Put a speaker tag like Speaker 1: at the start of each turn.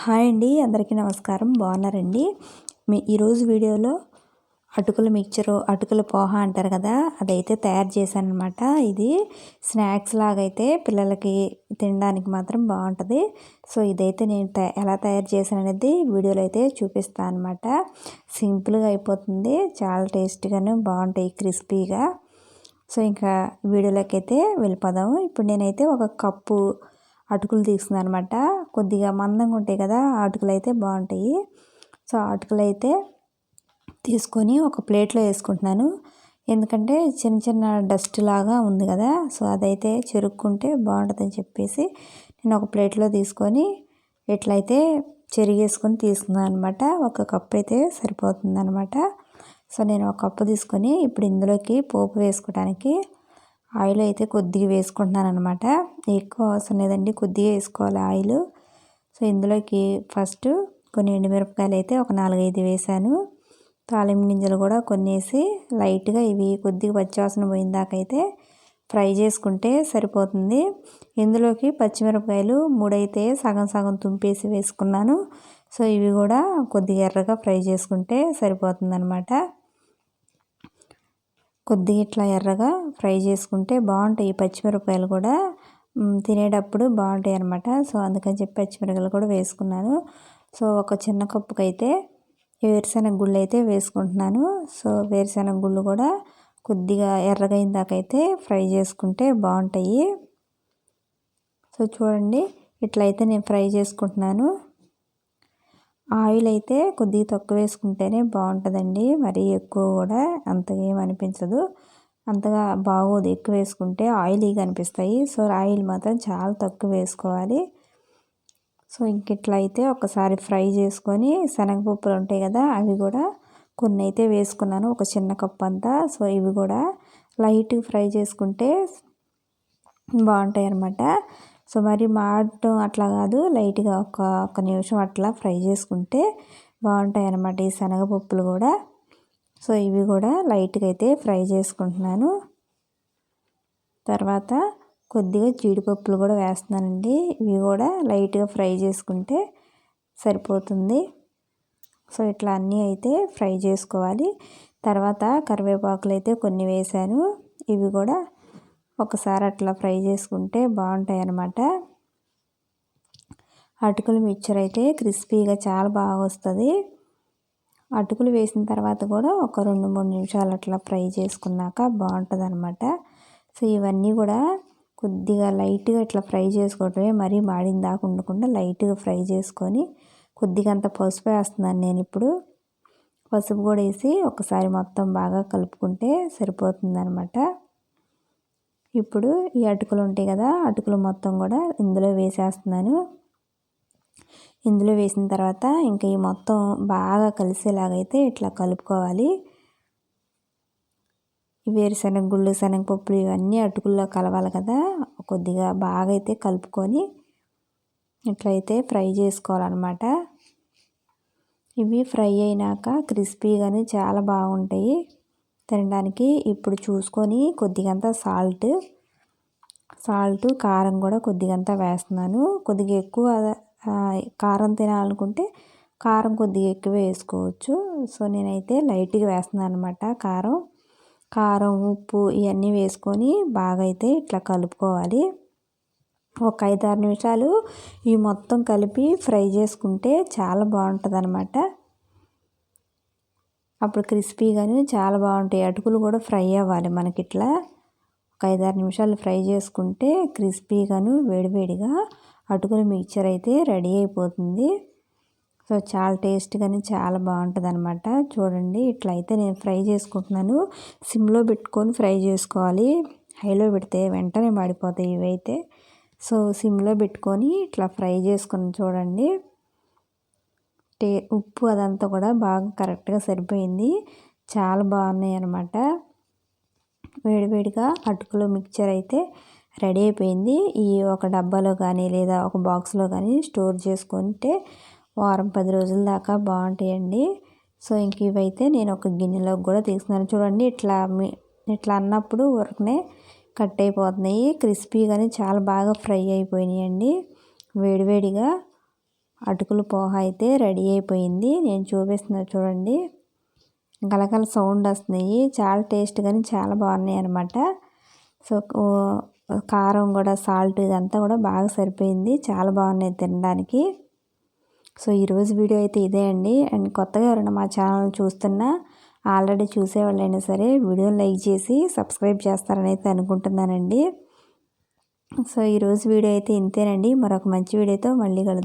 Speaker 1: Hi అండి అందరికీ నమస్కారం. బాగున్నారండి? మీ ఈరోజు వీడియోలో అటుకుల మిక్చరు అటుకుల పోహ అంటారు కదా అదైతే తయారు చేశాను అనమాట ఇది స్నాక్స్ లాగా అయితే పిల్లలకి తినడానికి మాత్రం బాగుంటుంది. సో ఇదైతే నేను ఎలా తయారు చేశాను అనేది వీడియోలో అయితే చూపిస్తాను అనమాట సింపుల్గా అయిపోతుంది చాలా టేస్ట్గాను బాగుంటాయి క్రిస్పీగా. సో ఇంకా వీడియోలోకి అయితే వెళ్ళిపోదాము. ఇప్పుడు నేనైతే ఒక కప్పు అటుకులు తీస్తుంది అనమాట కొద్దిగా మందంగా ఉంటాయి కదా అటుకులు అయితే బాగుంటాయి. సో అటుకులు అయితే తీసుకొని ఒక ప్లేట్లో వేసుకుంటున్నాను. ఎందుకంటే చిన్న చిన్న డస్ట్ లాగా ఉంది కదా సో అదైతే చెరుక్కుంటే బాగుంటుందని చెప్పేసి నేను ఒక ప్లేట్లో తీసుకొని ఎట్లయితే చెరిగేసుకొని తీసుకున్నాను అనమాట ఒక కప్పు అయితే సరిపోతుంది అనమాట సో నేను ఒక కప్పు తీసుకొని ఇప్పుడు ఇందులోకి పోపు వేసుకోవడానికి ఆయిల్ అయితే కొద్దిగా వేసుకుంటున్నాను అనమాట ఎక్కువ అవసరం లేదండి కొద్దిగా వేసుకోవాలి ఆయిల్. సో ఇందులోకి ఫస్ట్ కొన్ని ఎండుమిరపకాయలు అయితే ఒక నాలుగైదు వేసాను. తాలింపు గింజలు కూడా కొన్ని వేసి లైట్గా ఇవి కొద్దిగా పచ్చివాసన పోయిన దాకైతే ఫ్రై చేసుకుంటే సరిపోతుంది. ఇందులోకి పచ్చిమిరపకాయలు మూడైతే సగం సగం తుంపేసి వేసుకున్నాను. సో ఇవి కూడా కొద్దిగా ఎర్రగా ఫ్రై చేసుకుంటే సరిపోతుంది అనమాట కొద్దిగా ఇట్లా ఎర్రగా ఫ్రై చేసుకుంటే బాగుంటాయి పచ్చిమిరపకాయలు కూడా. తినేటప్పుడు బాగుంటాయి అనమాట సో అందుకని చెప్పి పచ్చిమిరపకాయలు కూడా వేసుకున్నాను. సో ఒక చిన్న కప్పుకి అయితే వేరుశెనగ గుళ్ళు అయితే వేసుకుంటున్నాను. సో వేరుశెనగ గుళ్ళు కూడా కొద్దిగా ఎర్రగైన దాకైతే ఫ్రై చేసుకుంటే బాగుంటాయి. సో చూడండి ఇట్లయితే నేను ఫ్రై చేసుకుంటున్నాను. ఆయిల్ అయితే కొద్దిగా తక్కువ వేసుకుంటేనే బాగుంటుందండి. మరీ ఎక్కువ కూడా అంతగా ఏమనిపించదు అనిపించదు. అంతగా బాగోదు ఎక్కువ వేసుకుంటే ఆయిలీగా అనిపిస్తాయి. సో ఆయిల్ మాత్రం చాలా తక్కువ వేసుకోవాలి. సో ఇంక ఇట్లా అయితే ఒకసారి ఫ్రై చేసుకొని శనగపప్పులు ఉంటాయి కదా అవి కూడా కొన్ని అయితే వేసుకున్నాను. ఒక చిన్న కప్ అంతా. సో ఇవి కూడా లైట్ ఫ్రై చేసుకుంటే బాగుంటాయి అన్నమాట సో మరి మాడటం అట్లా కాదు. లైట్గా ఒక ఒక నిమిషం అట్లా ఫ్రై చేసుకుంటే బాగుంటాయి అన్నమాట ఈ శనగపప్పులు కూడా. సో ఇవి కూడా లైట్గా అయితే ఫ్రై చేసుకుంటున్నాను. తర్వాత కొద్దిగా జీడిపప్పులు కూడా వేస్తున్నానండి. ఇవి కూడా లైట్గా ఫ్రై చేసుకుంటే సరిపోతుంది. సో ఇట్లా అన్నీ అయితే ఫ్రై చేసుకోవాలి. తర్వాత కరివేపాకులు అయితే కొన్ని వేసాను. ఇవి కూడా ఒకసారి అట్లా ఫ్రై చేసుకుంటే బాగుంటాయి అన్నమాట అటుకులు మిక్చర్ అయితే క్రిస్పీగా చాలా బాగా వస్తుంది. అటుకులు వేసిన తర్వాత కూడా ఒక రెండు మూడు నిమిషాలు అట్లా ఫ్రై చేసుకున్నాక బాగుంటుంది అనమాట సో ఇవన్నీ కూడా కొద్దిగా లైట్గా ఇట్లా ఫ్రై చేసుకోవటమే మరీ మాడిన దాకా ఉండకుండా లైట్గా ఫ్రై చేసుకొని కొద్దిగా అంత పసుపు వేస్తున్నాను నేను ఇప్పుడు. పసుపు కూడా వేసి ఒకసారి మొత్తం బాగా కలుపుకుంటే సరిపోతుంది అనమాట ఇప్పుడు ఈ అటుకులు ఉంటాయి కదా అటుకులు మొత్తం కూడా ఇందులో వేసేస్తున్నాను. ఇందులో వేసిన తర్వాత ఇంకా ఈ మొత్తం బాగా కలిసేలాగైతే ఇట్లా కలుపుకోవాలి. వేరుశనగ గుళ్ళు శనగపప్పులు ఇవన్నీ అటుకుల్లో కలవాలి కదా కొద్దిగా బాగా అయితే కలుపుకొని ఇట్లయితే ఫ్రై చేసుకోవాలన్నమాట. ఇవి ఫ్రై అయినాక క్రిస్పీగానే చాలా బాగుంటాయి. తినడానికి ఇప్పుడు చూసుకొని కొద్దిగంత సాల్ట్ సాల్ట్ కారం కూడా కొద్దిగంత వేస్తున్నాను. కొద్దిగా ఎక్కువ కారం తినాలనుకుంటే కారం కొద్దిగా ఎక్కువ వేసుకోవచ్చు. సో నేనైతే లైట్గా వేస్తున్నాను అనమాట కారం. కారం ఉప్పు ఇవన్నీ వేసుకొని బాగా అయితే ఇట్లా కలుపుకోవాలి. ఒక ఐదు ఆరు నిమిషాలు ఇవి మొత్తం కలిపి ఫ్రై చేసుకుంటే చాలా బాగుంటుంది అనమాట అప్పుడు క్రిస్పీగాను చాలా బాగుంటాయి. అటుకులు కూడా ఫ్రై అవ్వాలి మనకి ఇట్లా ఒక ఐదారు నిమిషాలు ఫ్రై చేసుకుంటే క్రిస్పీగాను వేడివేడిగా అటుకుల మిక్చర్ అయితే రెడీ అయిపోతుంది. సో చాలా టేస్ట్గానే చాలా బాగుంటుంది అనమాట చూడండి ఇట్లా అయితే నేను ఫ్రై చేసుకుంటున్నాను. సిమ్లో పెట్టుకొని ఫ్రై చేసుకోవాలి. హైలో పెడితే వెంటనే మాడిపోతాయి ఇవైతే. సో సిమ్లో పెట్టుకొని ఇట్లా ఫ్రై చేసుకుని చూడండి. టే ఉప్పు అదంతా కూడా బాగా కరెక్ట్గా సరిపోయింది. చాలా బాగున్నాయి అనమాట వేడివేడిగా అటుకులు మిక్చర్ అయితే రెడీ అయిపోయింది. ఈ ఒక డబ్బాలో కానీ లేదా ఒక బాక్స్లో కానీ స్టోర్ చేసుకుంటే వారం పది రోజుల దాకా బాగుంటాయండి. సో ఇంక ఇవైతే నేను ఒక గిన్నెలోకి కూడా తీసుకున్నాను చూడండి ఇట్లా ఇట్లా అన్నప్పుడు ఉరకనే కట్ అయిపోతున్నాయి. క్రిస్పీగానే చాలా బాగా ఫ్రై అయిపోయినాయండి. వేడివేడిగా అటుకుల పోహ అయితే రెడీ అయిపోయింది. నేను చూపిస్తున్నా చూడండి. గలగల సౌండ్ వస్తున్నాయి. చాలా టేస్ట్ కానీ చాలా బాగున్నాయి అనమాట సో కారం కూడా సాల్ట్ ఇదంతా కూడా బాగా సరిపోయింది. చాలా బాగున్నాయి తినడానికి. సో ఈరోజు వీడియో అయితే ఇదే అండి. అండ్ కొత్తగా ఎవరైనా మా ఛానల్ చూస్తున్నా ఆల్రెడీ చూసేవాళ్ళైనా సరే వీడియోని లైక్ చేసి సబ్స్క్రైబ్ చేస్తారని అయితే అనుకుంటున్నానండి. సో ఈరోజు వీడియో అయితే ఇంతేనండి. మరొక మంచి వీడియోతో మళ్ళీ కలుద్దాం.